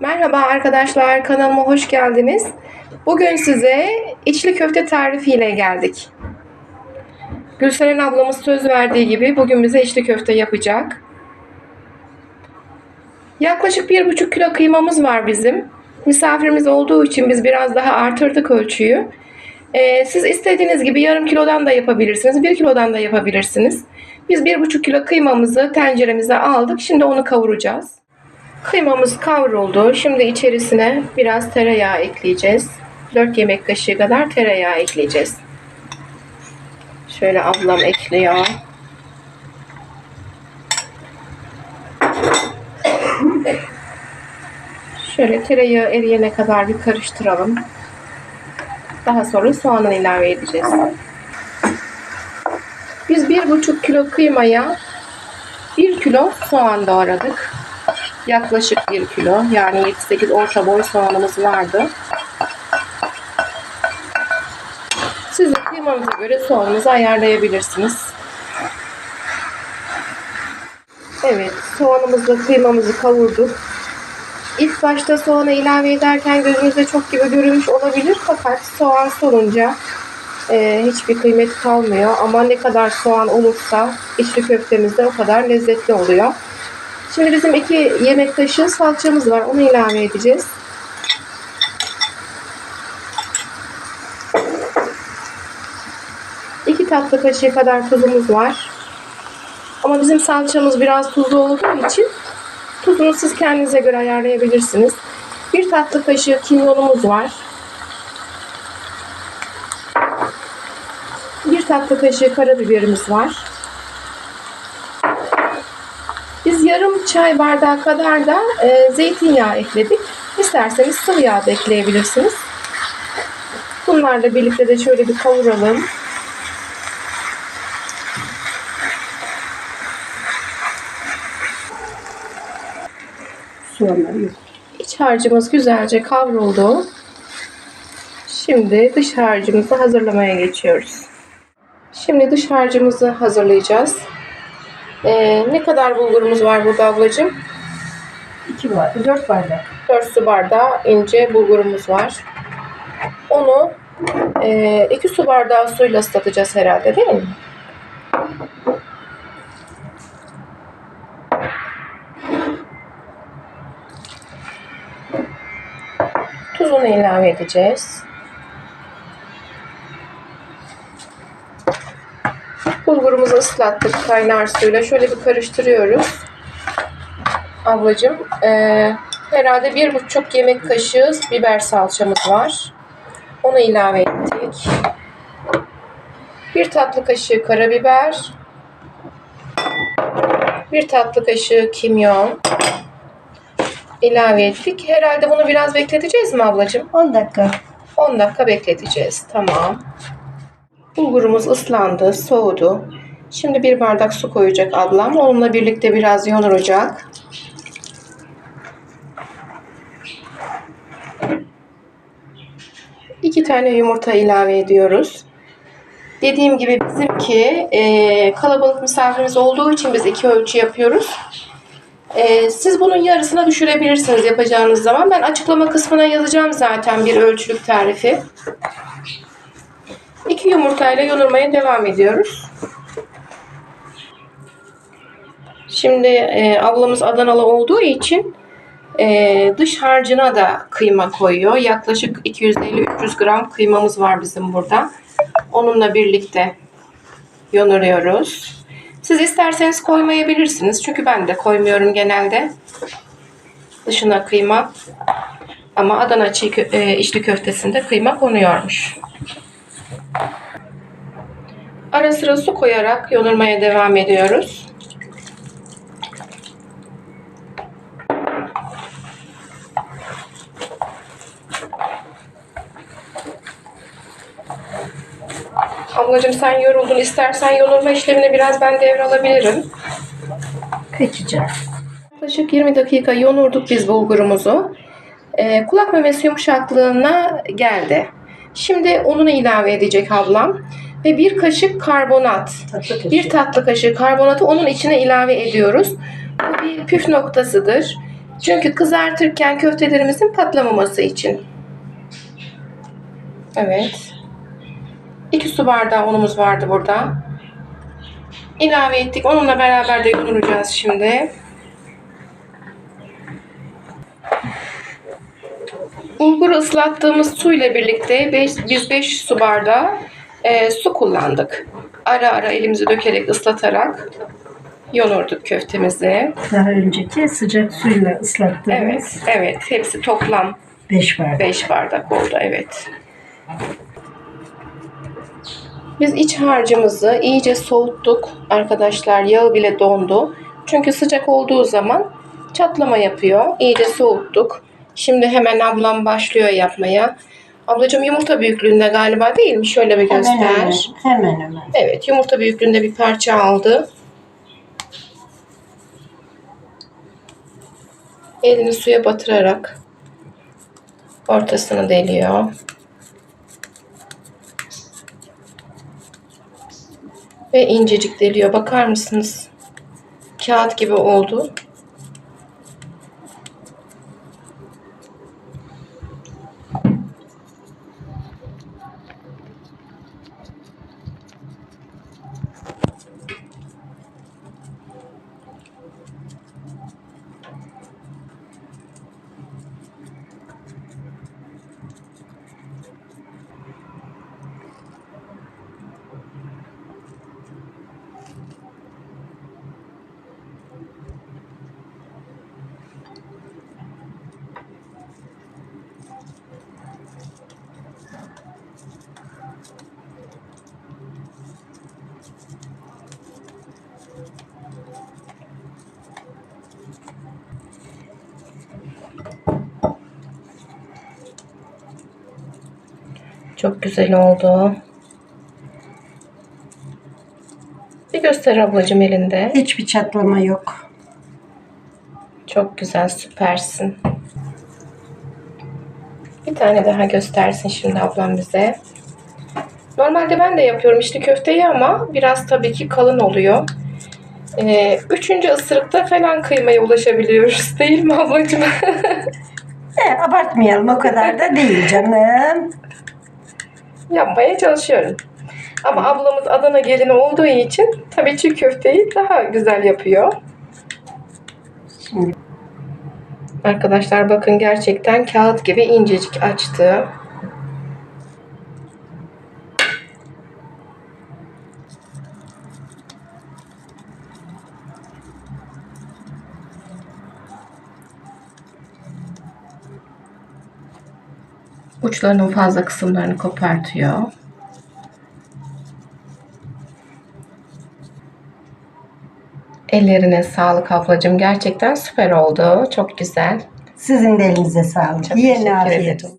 Merhaba arkadaşlar, kanalıma hoş geldiniz. Bugün size içli köfte tarifiyle geldik. Gülseren ablamız söz verdiği gibi bugün bize içli köfte yapacak. Yaklaşık 1,5 kilo kıymamız var bizim. Misafirimiz olduğu için biz biraz daha artırdık ölçüyü. Ee, siz istediğiniz gibi yarım kilodan da yapabilirsiniz, 1 kilodan da yapabilirsiniz. Biz 1,5 kilo kıymamızı tenceremize aldık. Şimdi onu kavuracağız. Kıymamız kavruldu. Şimdi içerisine biraz tereyağı ekleyeceğiz. 4 yemek kaşığı kadar tereyağı ekleyeceğiz. Şöyle ablam ekliyor. Şöyle tereyağı eriyene kadar bir karıştıralım. Daha sonra soğanı ilave edeceğiz. Biz 1,5 kilo kıymaya 1 kilo soğan doğradık yaklaşık 1 kilo yani 7-8 orta boy soğanımız vardı. Siz de kıymanıza göre soğanınızı ayarlayabilirsiniz. Evet soğanımızla kıymamızı kavurduk. İlk başta soğanı ilave ederken gözünüze çok gibi görünmüş olabilir fakat soğan solunca e, hiçbir kıymet kalmıyor ama ne kadar soğan olursa içli köftemizde o kadar lezzetli oluyor. Şimdi bizim iki yemek kaşığı salçamız var. Onu ilave edeceğiz. İki tatlı kaşığı kadar tuzumuz var. Ama bizim salçamız biraz tuzlu olduğu için tuzunu siz kendinize göre ayarlayabilirsiniz. Bir tatlı kaşığı kimyonumuz var. Bir tatlı kaşığı karabiberimiz var. Biz yarım çay bardağı kadar da e, zeytinyağı ekledik. İsterseniz sıvı yağ da ekleyebilirsiniz. Bunlarla birlikte de şöyle bir kavuralım. Soğanlar yok. İç harcımız güzelce kavruldu. Şimdi dış harcımızı hazırlamaya geçiyoruz. Şimdi dış harcımızı hazırlayacağız. Ee, ne kadar bulgurumuz var burada ablacığım? İki bardak, dört bardak. 4 su bardağı ince bulgurumuz var. Onu 2 su bardağı suyla ıslatacağız herhalde değil mi? Tuzunu ilave edeceğiz. Bulgurumuzu ıslattık kaynar suyla. Şöyle bir karıştırıyoruz. Ablacığım, eee, herhalde bir buçuk yemek kaşığı biber salçamız var. Onu ilave ettik. Bir tatlı kaşığı karabiber. Bir tatlı kaşığı kimyon ilave ettik. Herhalde bunu biraz bekleteceğiz mi ablacığım? 10 dakika. 10 dakika bekleteceğiz. Tamam. Bulgurumuz ıslandı, soğudu. Şimdi bir bardak su koyacak ablam. Onunla birlikte biraz yoğuracak. İki tane yumurta ilave ediyoruz. Dediğim gibi bizimki e, kalabalık misafirimiz olduğu için biz iki ölçü yapıyoruz. E, siz bunun yarısına düşürebilirsiniz yapacağınız zaman. Ben açıklama kısmına yazacağım zaten bir ölçülük tarifi. İki yumurtayla yoğurmaya devam ediyoruz. Şimdi e, ablamız Adanalı olduğu için e, dış harcına da kıyma koyuyor. Yaklaşık 250-300 gram kıymamız var bizim burada. Onunla birlikte yoğuruyoruz. Siz isterseniz koymayabilirsiniz. Çünkü ben de koymuyorum genelde. Dışına kıyma. Ama Adana çiğ e, içli köftesinde kıyma konuyormuş. Ara sıra su koyarak yoğurmaya devam ediyoruz. Ablacığım sen yoruldun. İstersen yoğurma işlemini biraz ben devralabilirim. Kaçacağım. Yaklaşık 20 dakika yoğurduk biz bulgurumuzu. Ee, kulak memesi yumuşaklığına geldi. Şimdi ununu ilave edecek ablam. Ve bir kaşık karbonat. Tatlı kaşığı. Bir tatlı kaşığı karbonatı onun içine ilave ediyoruz. Bu bir püf noktasıdır. Çünkü kızartırken köftelerimizin patlamaması için. Evet. 2 su bardağı unumuz vardı burada. İlave ettik. Onunla beraber de yoğuracağız şimdi. Bulguru ıslattığımız suyla birlikte beş- biz 5 su bardağı e, su kullandık. Ara ara elimizi dökerek ıslatarak yoğurduk köftemizi. Daha önceki sıcak suyla Evet, ıslattığımız evet. Hepsi toplam 5 bardak. 5 bardak oldu, evet. Biz iç harcımızı iyice soğuttuk arkadaşlar. Yağı bile dondu. Çünkü sıcak olduğu zaman çatlama yapıyor. İyice soğuttuk. Şimdi hemen ablam başlıyor yapmaya. Ablacığım yumurta büyüklüğünde galiba değil mi? Şöyle bir göster. Hemen hemen. Hemen hemen. Evet, yumurta büyüklüğünde bir parça aldı. Elini suya batırarak ortasını deliyor. Ve incecik deliyor. Bakar mısınız? Kağıt gibi oldu. Çok güzel oldu. Bir göster ablacığım elinde. Hiçbir çatlama yok. Çok güzel, süpersin. Bir tane daha göstersin şimdi ablam bize. Normalde ben de yapıyorum işte köfteyi ama biraz tabii ki kalın oluyor. Ee, üçüncü ısırıkta falan kıymaya ulaşabiliyoruz değil mi ablacığım? E, abartmayalım o kadar da değil canım. Yapmaya çalışıyorum. Ama ablamız Adana gelini olduğu için tabii çiğ köfteyi daha güzel yapıyor. Arkadaşlar bakın gerçekten kağıt gibi incecik açtı. Uçlarının fazla kısımlarını kopartıyor. Ellerine sağlık ablacığım. Gerçekten süper oldu. Çok güzel. sizin de elinize sağlık. Çok teşekkür afiyet olsun.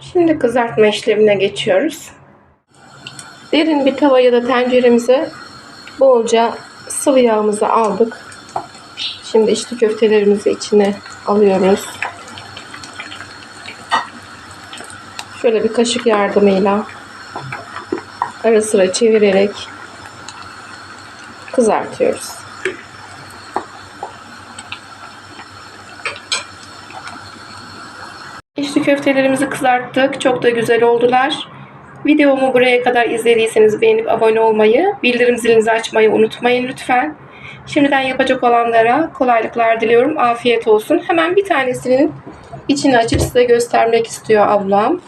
Şimdi kızartma işlemine geçiyoruz. Derin bir tava ya da tenceremize bolca sıvı yağımızı aldık. Şimdi içli köftelerimizi içine alıyoruz. Şöyle bir kaşık yardımıyla ara sıra çevirerek kızartıyoruz. İçli köftelerimizi kızarttık. Çok da güzel oldular. Videomu buraya kadar izlediyseniz beğenip abone olmayı, bildirim zilinizi açmayı unutmayın lütfen. Şimdiden yapacak olanlara kolaylıklar diliyorum. Afiyet olsun. Hemen bir tanesinin içini açıp size göstermek istiyor ablam.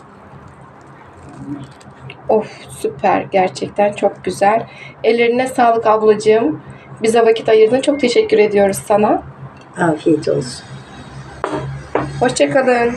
Of süper. Gerçekten çok güzel. Ellerine sağlık ablacığım. Bize vakit ayırdın. Çok teşekkür ediyoruz sana. Afiyet olsun. Hoşçakalın.